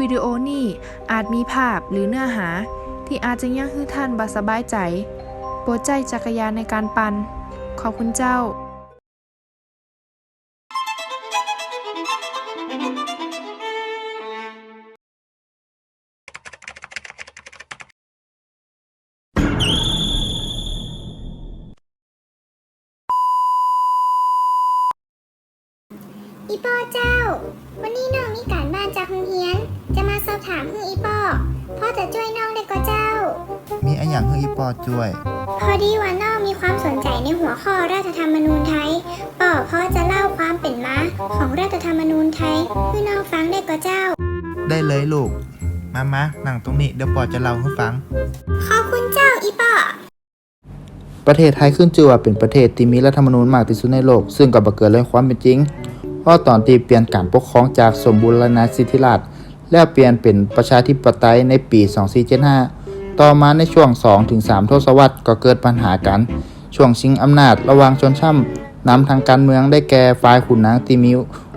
วิดีโอนี้อาจมีภาพหรือเนื้อหา ที่อาจจะยังให้ท่านบ่สบายใจ โปรดใจจักรยานในการปั่นขอบคุณเจ้าอีปอเจ้า วันนี้น้องมีการบ้านจากโรงเรียน ถามคืออีปอพ่อจะช่วยน้องได้ก็เจ้า มีอันอย่างให้อีปอช่วย พอดีว่าน้องมีความสนใจในหัวข้อรัฐธรรมนูญไทยป่อพ่อจะเล่าความเป็นมาของรัฐธรรมนูญไทยให้น้องฟังได้ก็เจ้า ได้เลยลูก มามานั่งตรงนี้เดี๋ยวปอจะเล่าให้ฟัง ขอบคุณเจ้าอีปอประเทศไทยขึ้นชื่อว่าเป็นประเทศที่มีรัฐธรรมนูญมากที่สุดในโลก ซึ่งก็บ่เกิดเรื่องความเป็นจริงเพราะตอนที่เปลี่ยนการปกครองจากสมบูรณาสิทธิราชย์ แล้วเปลี่ยนเป็นประชาธิปไตยในปี 2475 ต่อมาในช่วง 2-3 ทศวรรษก็เกิดปัญหากัน ช่วงชิงอำนาจระหว่างชนชั้นนำทางการเมืองได้แก่ฝ่ายขุนนางที่มี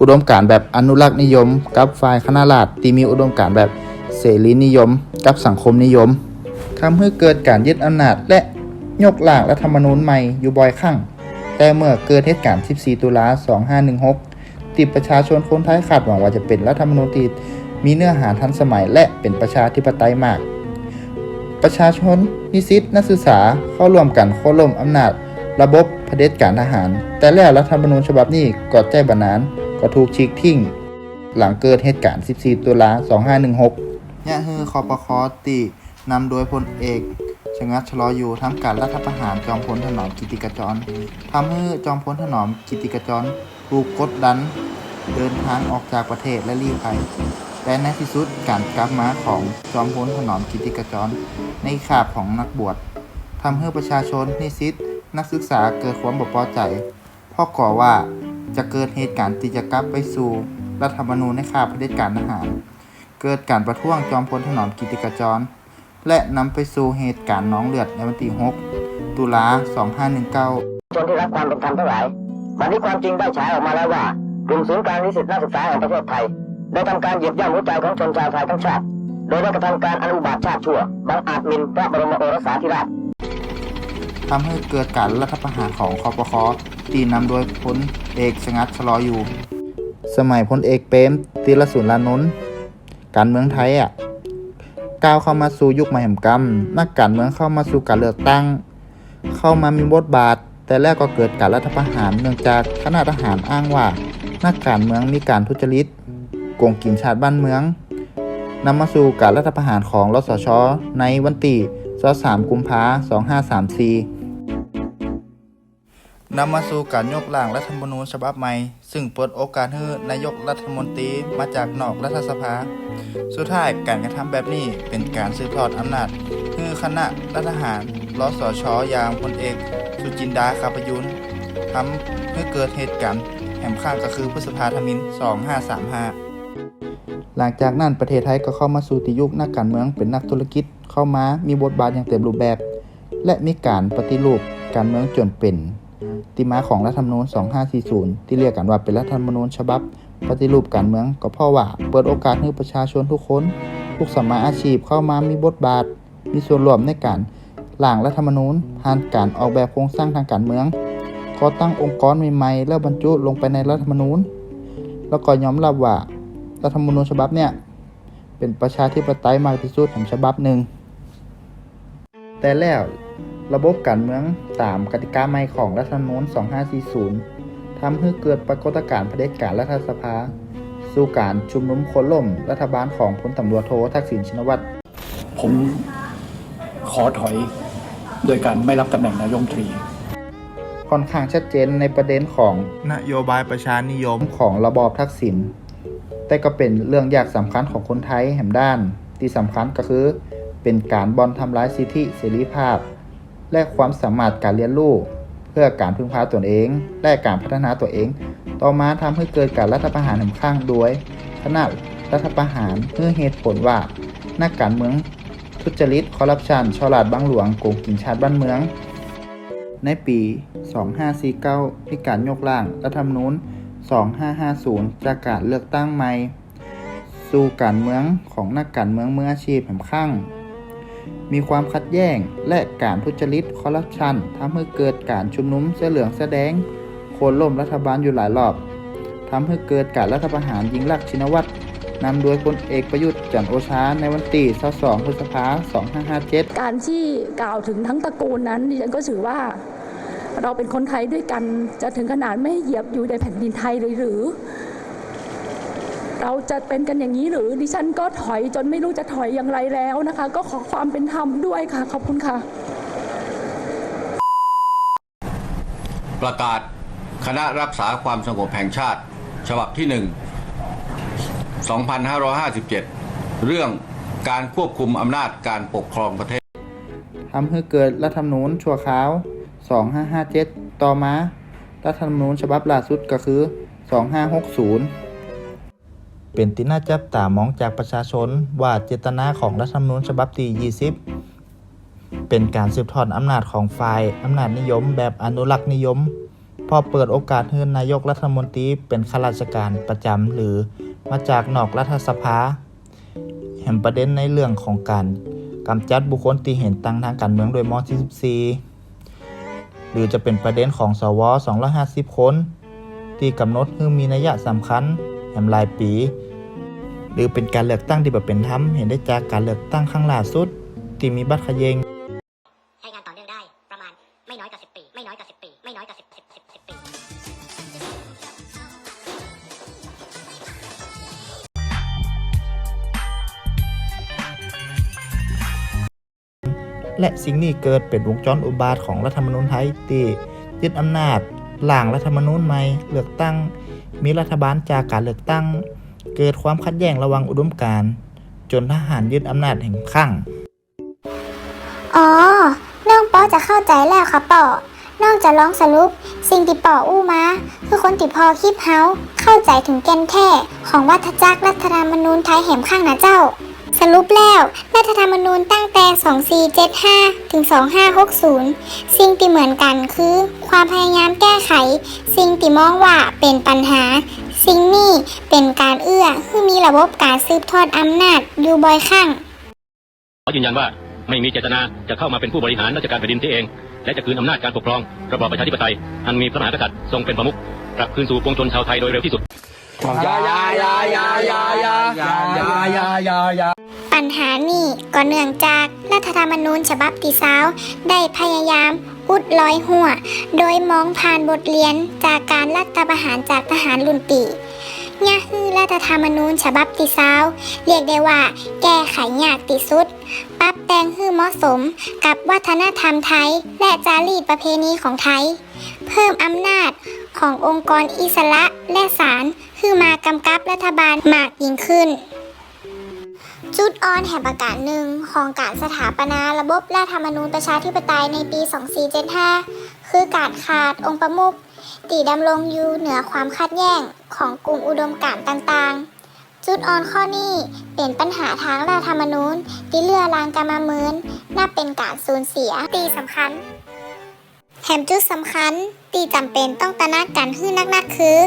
อุดมการแบบอนุรักษ์นิยม กับฝ่ายคณะราษฎรที่มีอุดมการแบบเสรีนิยม กับสังคมนิยมทำให้เกิดการยึดอำนาจและยกหลางรัฐธรรมนูญใหม่อยู่บ่อยครั้ง แต่เมื่อเกิดเหตุการณ์ 14 ตุลา 2516ที่ประชาชนคนไทยคาดหวังว่าจะเป็นรัฐธรรมนูญที่ มีเนื้อหาทันสมัยและเป็นประชาธิปไตยมาก ประชาชน นิสิต นักศึกษาเข้าร่วมกันโค่นล้มอำนาจ ระบบเผด็จการทหาร แต่แล้วรัฐธรรมนูญฉบับนี้ก็ใจบานานก็ถูกฉีกทิ้ง หลังเกิดเหตุการณ์ 14 ตุลา 2516ยะฮือคอปคอตีนำโดยพลเอกชงัดชลออยู่ทำการรัฐประหารจอมพลถนอมกิติกจรทำให้จอมพลถนอมกิติกจรถูกกดดัน เดินทางออกจากประเทศและลี้ภัย แต่ในที่สุดการกลับมาของจอมพลถนอมกิติกจร ในขาบของนักบวชทำให้ประชาชนนิสิตนักศึกษาเกิดความบพอใจพราะก่อว่าจะเกิดเหตุการณ์ที่จะกลับไปสู่รัฐธรรมนูญในคาบเผด็จการทหาร เกิดการประท้วงจอมพลถนอมกิติกจร และนำไปสู่เหตุการณ์น้องเลือดในวันที่6ตุลา 2519ชนที่รักความเป็นธรรมทั้งหลายวันนี้ความจริงได้ฉายออกมาแล้วว่ากลุ่มศูนย์การนิสิตนักศึกษาแห่งประเทศไทย ได้ทำการเหยียบย่ำหัวใจของชนชาวไทยทั้งชาติ โดยได้กระทำการอนุบาตชาติชั่วบังอาจมินพระบรมโอรสาธิราชทำให้เกิดการรัฐประหารของคอปคอที่นำโดยพลเอกชงัดชลออยู่ สมัยพลเอกเปรมติรสุรานนท์การเมืองไทยอะก้าวเข้ามาสู่ยุคมหมกรรมนักการเมืองเข้ามาสู่การเลือกตั้ง เข้ามามีบทบาท แต่แรกก็เกิดการรัฐประหารเนื่องจากคณะทหารอ้างว่า นักการเมืองมีการทุจริต โกงกินชาติบ้านเมืองนำมาสู่การรัฐประหารของรสช ในวันที่23กุมภาพันธ์2534นำมาสู่การยกร่างรัฐธรรมนูญฉบับใหม่ ซึ่งเปิดโอกาสให้นายกรัฐมนตรีมาจากนอกรัฐสภา สุดท้ายการกระทำแบบนี้เป็นการสืบทอดอำนาจคือคณะรัฐทหารรสช อย่างพลเอก สุจินดาคาประยุนทำให้เกิดเหตุการณ์แหมข้างก็คือพฤษภาธมิน 2535 หลังจากนั้นประเทศไทยก็เข้ามาสู่ติยุคนักการเมืองเป็นนักธุรกิจเข้ามามีบทบาทอย่างเต็มรูปแบบ และมีการปฏิรูปการเมืองจนเป็นที่มาของรัฐธรรมนูญ 2540 ที่เรียกกันว่าเป็นรัฐธรรมนูญฉบับ ปฏิรูปการเมืองก็เพราะว่าเปิดโอกาสให้ประชาชนทุกคนทุกสามาอาชีพเข้ามามีบทบาท มีส่วนร่วมในการร่างรัฐธรรมนูญผ่านการออกแบบโครงสร้างทางการเมืองก่อตั้งองค์กรใหม่ๆแล้วบรรจุลงไปในรัฐธรรมนูญ แล้วก็ยอมรับว่า รัฐธรรมนูญฉบับเนี่ยเป็นประชาธิปไตยมากที่สุดของฉบับหนึ่ง แต่แล้วระบบการเมืองตามกติกาใหม่ของรัฐธรรมนูญ 2540 ทำให้เกิดปรากฏการณ์เผด็จการรัฐสภา สู่การชุมนุมโค่นล่มรัฐบาลของพลตำรวจโททักษิณชินวัตร ผมขอถอยโดยการไม่รับตำแหน่งนายกรัฐมนตรี ค่อนข้างชัดเจนในประเด็นของนโยบายประชานิยมของระบอบทักษิณ แต่ก็เป็นเรื่องยากสำคัญของคนไทยแห่มด้าน ที่สำคัญก็คือ เป็นการบอลทำลายสิทธิเสรีภาพ และความสามารถการเรียนรู้เพื่อการพึ่งพาตนเอง และการพัฒนาตัวเอง ต่อมาทำให้เกิดการรัฐประหารแห่งข้างโดยคณะรัฐประหารเพื่อเหตุผลว่านักการเมืองทุจริตคอร์รัปชันฉลาดบังหลวงโกงกินชาติบ้านเมือง ในปี 2549 มีการยกร่างรัฐธรรมนูญ 2550 จากการเลือกตั้งใหม่ สู่การเมืองของนักการเมืองมืออาชีพแห่งข้างมีความขัดแย้งและการทุจริตคอร์รัปชันทำให้เกิดการชุมนุมเสื้อเหลืองแสแดงโค่นล่มรัฐบาลอยู่หลายรอบทำให้เกิดการรัฐประหารยิงลักชินวัตรนำโดยพลเอกประยุทธ์จันโอชาในวันที่22พฤษภาคม2557 การที่กล่าวถึงทั้งตระกูลนั้นดิฉันก็ถือว่า เราเป็นคนไทยด้วยกัน จะถึงขนาดไม่เหยียบอยู่ในแผ่นดินไทยเลยหรือ เราจะเป็นกันอย่างนี้หรือดิฉันก็ถอยจนไม่รู้จะถอยอย่างไรแล้วนะคะ ก็ขอความเป็นธรรมด้วยค่ะ ขอบคุณค่ะ ประกาศคณะรักษาความสงบแห่งชาติ ฉบับที่ 1 2557 เรื่องการควบคุมอำนาจการปกครองประเทศทำให้เกิดรัฐธรรมนูญชั่วคราว 2557 ต่อมารัฐธรรมนูญฉบับล่าสุดก็คือ 2560 เป็นที่น่าจับตามองจากประชาชนว่าเจตนาของรัฐธรรมนูญฉบับที่ 20 เป็นการสืบทอดอำนาจของฝ่ายอำนาจนิยมแบบอนุรักษ์นิยม พอเปิดโอกาสให้นายกรัฐมนตรีเป็นข้าราชการประจำหรือมาจากนอกรัฐสภา แห่งประเด็นในเรื่องของการกำจัดบุคคลที่เห็นต่างทางการเมืองโดยม .44 หรือจะเป็นประเด็นของสว250 คน ที่กำหนดให้มีนัยสำคัญแห่งรายปี หรือเป็นการเลือกตั้งที่แบบเป็นธรรมเห็นได้จากการเลือกตั้งครั้งล่าสุด ที่มีบัตรขยง และสิ่งนี้เกิดเป็นวงจรอุบาทของรัฐธรรมนูญไทยที่ยึดอำนาจหล่างรัฐธรรมนูญใหม่เลือกตั้ง มีรัฐบาลจากการเลือกตั้ง เกิดความขัดแย้งระว่างอุดมการณ์จนทหารยึดอำนาจแห่งข้างอ๋อน้องปอจะเข้าใจแล้วค่ะปอน้องจะลองสรุป สิ่งที่ปออู้มา คือคนที่พอคิดเฮาเข้าใจถึงแก่นแท้ของวัฏจักรรัฐธรรมนูญไทยแห่มข้างนะเจ้า สรุปแล้วรัฐธรรมนูญตั้งแต่ 2475 ถึง 2560 สิ่งที่เหมือนกันคือ ความพยายามแก้ไข สิ่งที่มองว่าเป็นปัญหา สิ่งนี้เป็นการเอื้อคือมีระบบการสืบทอดอำนาจอยู่บ่อยครั้งขอยืนยันว่าไม่มีเจตนาจะเข้ามาเป็นผู้บริหารราชการแผ่นดินที่เอง และจะคืนอำนาจการปกครองระบอบประชาธิปไตยอันมีพระมหากษัตริย์ทรงเป็นประมุขกลับคืนสู่ปวงชนชาวไทยโดยเร็วที่สุด ปัญหานี้ก็เนื่องจากรัฐธรรมนูญฉบับที่สาวได้พยายามอุดลอยหัว โดยมองผ่านบทเรียนจากการรัฐประหารจากทหารรุ่นปียะฮือรัฐธรรมนูญฉบับที่สาวเรียกได้ว่า แก้ไขยากที่สุด ปรับแต่งให้เหมาะสม กับวัฒนธรรมไทย และจารีตประเพณีของไทย เพิ่มอำนาจขององค์กรอิสระและศาลคือมากำกับรัฐบาลมากยิ่งขึ้น จุดอ่อนแห่งประการหนึ่งของการสถาปนาระบบรัฐธรรมนูญประชาธิปไตยในปี 2475 คือการขาดองค์ประมุขตีดำรงอยู่เหนือความขัดแย้งของกลุ่มอุดมการณ์ต่างๆ จุดอ่อนข้อนี้เป็นปัญหาทางรัฐธรรมนูญที่เลือรางกรรมเมิน นับเป็นการสูญเสียตีสำคัญ แถมจุดสำคัญที่จำเป็นต้องตระหนักกันขึ้นนักๆคือ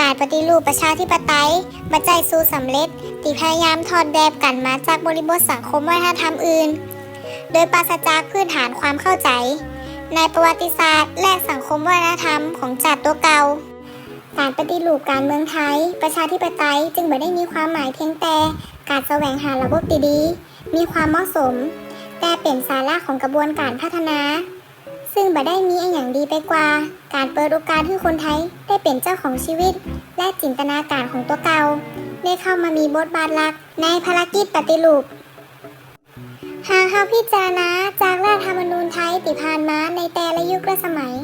การปฏิรูปประชาธิปไตยบัจจัยสู่สำเร็จที่พยายามถอดแบบกันมาจากบริบทสังคมวัฒนธรรมอื่น โดยปราศจากพื้นฐานความเข้าใจ ในประวัติศาสตร์ และสังคมวัฒนธรรมของจัดตัวเก่าการปฏิรูปการเมืองไทย ประชาธิปไตยจึงไม่ได้มีความหมายเพียงแต่ การแสวงหาระบบดีๆมีความเหมาะสม แต่เป็นสาระของกระบวนการพัฒนา ซึ่งบ่ได้มีอันอย่างดีไปกว่า การเปิดโอกาสให้คนไทยได้เป็นเจ้าของชีวิต และจินตนาการของตัวเก่าได้เข้ามามีบทบาทหลักในภารกิจปฏิรูปหากเราพิจารณาจากรัฐธรรมนูญไทยที่ผ่านมาในแต่ละยุคและสมัย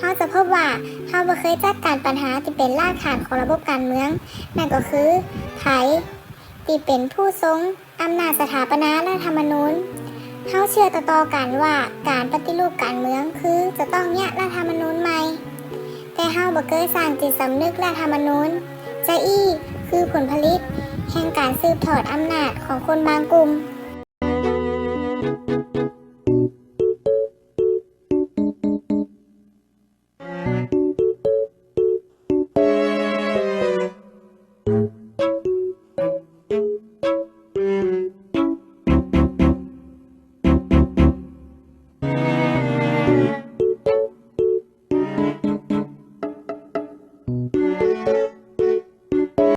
เราจะพบว่าเราบ่เคยจัดการปัญหาที่เป็นรากฐานของระบบการเมือง นั่นก็คือไทยที่เป็นผู้ทรงอำนาจสถาปนารัฐธรรมนูญ เขาเชื่อต่อๆกันว่าการปฏิรูปการเมืองคือจะต้องแยกรัฐธรรมนูญใหม่ แต่เฮาบ่เคยสร้างจิตสำนึกรัฐธรรมนูญจะอี้คือผลผลิต แห่งการสืบทอดอำนาจของคนบางกลุ่ม